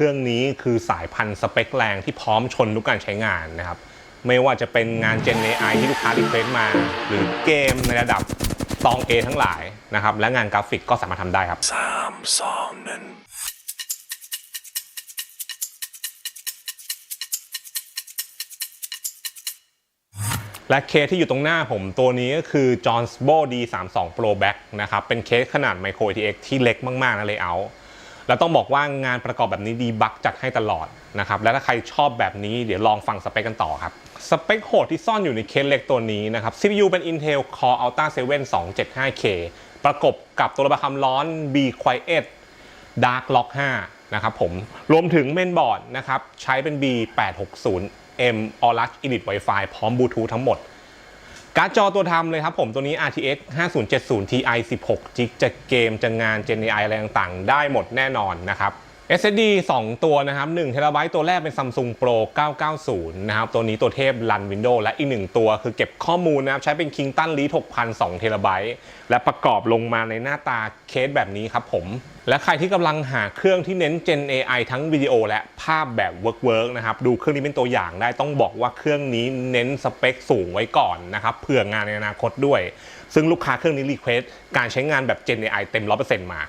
เครื่องนี้คือสายพันธุ์สเปคแรงที่พร้อมชนทุกการใช้งานนะครับ ไม่ว่าจะเป็นงาน Gen AI ที่ลูกค้ารีเควสมา หรือเกมในระดับตอง A ทั้งหลายนะครับ และงานกราฟิกก็สามารถทำได้ครับสามสองหนึ่งและเคสที่อยู่ตรงหน้าผมตัวนี้ก็คือ John s b o D32 Pro Back นะครับ เป็นเคสขนาด Micro ATX ที่เล็กมาก ๆ นะเลยเอา แล้วต้องบอกว่างานประกอบแบบนี้ดีบักจัดให้ตลอดนะครับและถ้าใครชอบแบบนี้เดี๋ยวลองฟังสเปคกันต่อครับสเปคโหดที่ซ่อนอยู่ในเคสเล็กตัวนี้นะครับ CPU เป็น Intel Core Ultra 7 275K ประกบกับตัวระบายความร้อน B Quiet Dark Lock 5นะครับผม รวมถึงเมนบอร์ดนะครับ ใช้เป็น B860M Aorus Elite Wi-Fi พร้อมบลูทูธทั้งหมด การ์ดจอตัวทำเลยครับผมตัวนี้ RTX 5070 Ti 16 g จะเกมจะงาน Gen AI อะไรต่างๆ ได้หมดแน่นอนนะครับ SSD 2 ตัวนะครับ1 t b ตัวแรกเป็น Samsung Pro 990 นะครับ ตัวนี้ตัวเทพรัน Windows และอีก 1 ตัวคือเก็บข้อมูลนะครับ ใช้เป็น Kingston Lead 6002 t b และประกอบลงมาในหน้าตาเคสแบบนี้ครับผม และใครที่กำลังหาเครื่องที่เน้น Gen AI ทั้งวิดีโอและภาพแบบ Work Work นะครับ ดูเครื่องนี้เป็นตัวอย่างได้ต้องบอกว่าเครื่องนี้เน้นสเปคสูงไว้ก่อนนะครับเผื่องานในอนาคตด้วย ซึ่งลูกค้าเครื่องนี้รีเควสการใช้งานแบบ Gen AI เต็ม 100%มา